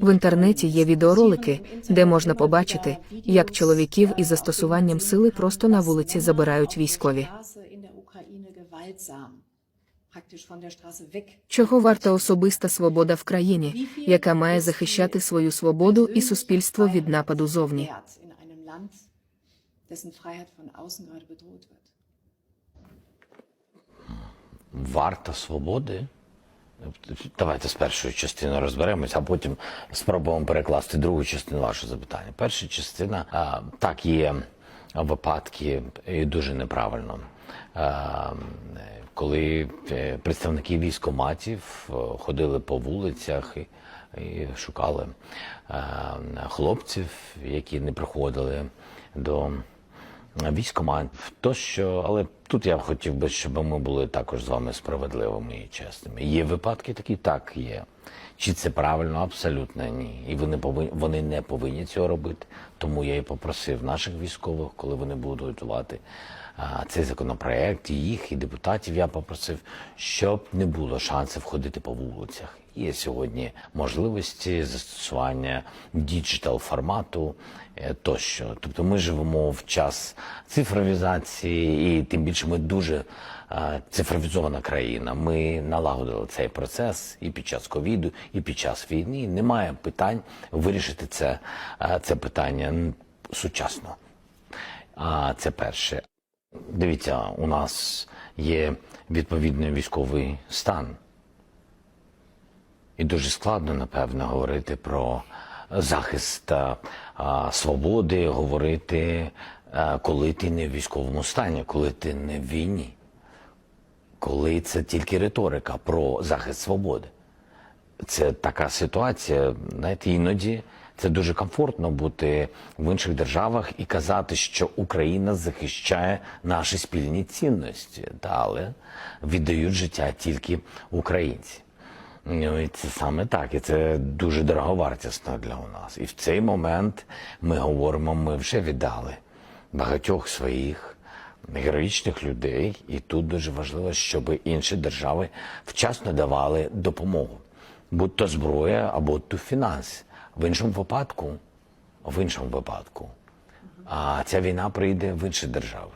В інтернеті є відеоролики, де можна побачити, як чоловіків із застосуванням сили просто на вулиці забирають військові. Чого варта особиста свобода в країні, яка має захищати свою свободу і суспільство від нападу зовні? Варта свободи. Давайте з першою частиною розберемось, а потім спробуємо перекласти другу частину вашого запитання. Перша частина так є випадки і дуже неправильно. Коли е, представники військоматів е, ходили по вулицях і, шукали е, хлопців, які не приходили до військомат, тощо, але тут я б хотів би, щоб ми були також з вами справедливими і чесними. Є випадки такі, так є. Чи це правильно? Абсолютно ні. І вони повинні вони не повинні цього робити. Тому я і попросив наших військових, коли вони будуть готувати а, цей законопроект, і їх, і депутатів, я попросив, щоб не було шансів ходити по вулицях. Є сьогодні можливості застосування діджитал формату е, тощо. Тобто ми живемо в час цифровізації, і тим більше ми дуже цифровізована країна. Ми налагодили цей процес і під час ковіду, і під час війни. Немає питань вирішити це, це питання сучасно. А це перше. Дивіться, у нас є відповідний військовий стан. І дуже складно, напевно, говорити про захист а, свободи, говорити, а, коли ти не в військовому стані, коли ти не в війні, коли це тільки риторика про захист свободи. Це така ситуація, знаєте, іноді це дуже комфортно бути в інших державах і казати, що Україна захищає наші спільні цінності, але віддають життя тільки українці. Ну і це саме так, і це дуже дороговартісно для нас. І в цей момент ми говоримо, ми вже віддали багатьох своїх героїчних людей, і тут дуже важливо, щоб інші держави вчасно давали допомогу, будь то зброя або то фінанс. В іншому випадку, в іншому випадку, а ця війна прийде в інші держави.